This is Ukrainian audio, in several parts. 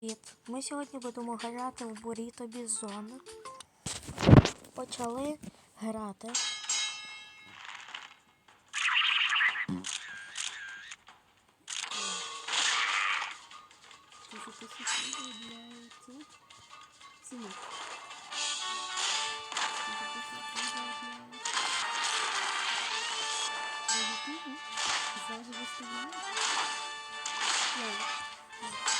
Привіт! Ми сьогодні будемо грати в Burrito Bison. Почали грати. Ой,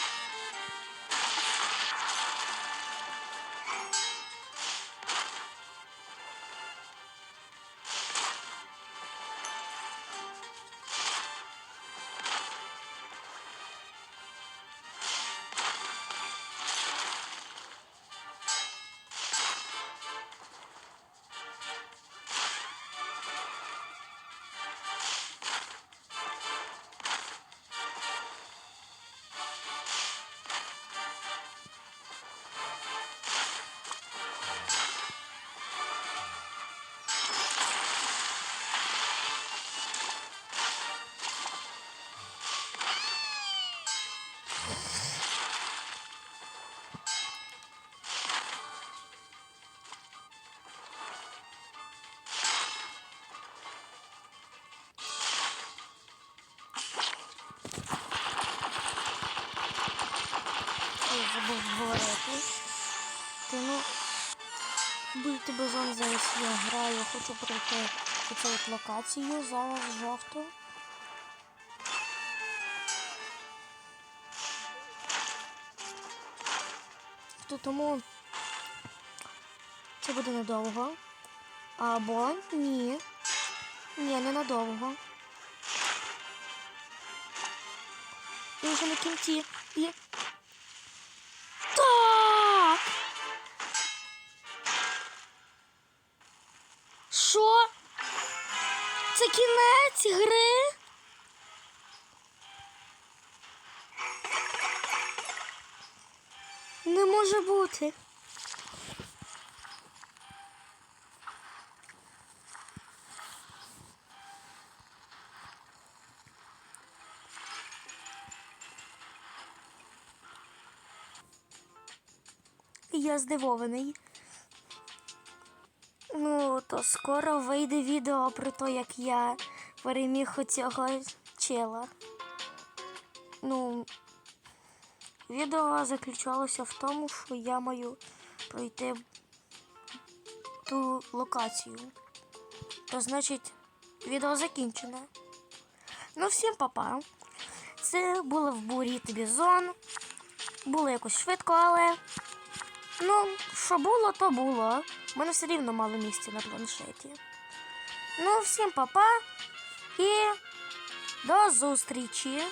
ну. Бити бизон зараз я граю, хочу пройти оцю от локацію, зараз жовту. То тому це буде недовго. Або ні. Ні, не надовго. І вже на кінці. І... Це кінець гри? Не може бути. Я здивований. Ну, то скоро вийде відео про те, як я переміг оцього чела. Ну, відео заключалося в тому, що я маю пройти ту локацію. То значить, відео закінчене. Ну, всім папа. Це було в бурі Бізон. Було якось швидко, але. Ну, що було, то було. У мене все рівно мало місця на планшеті. Ну, всім па-па і до зустрічі!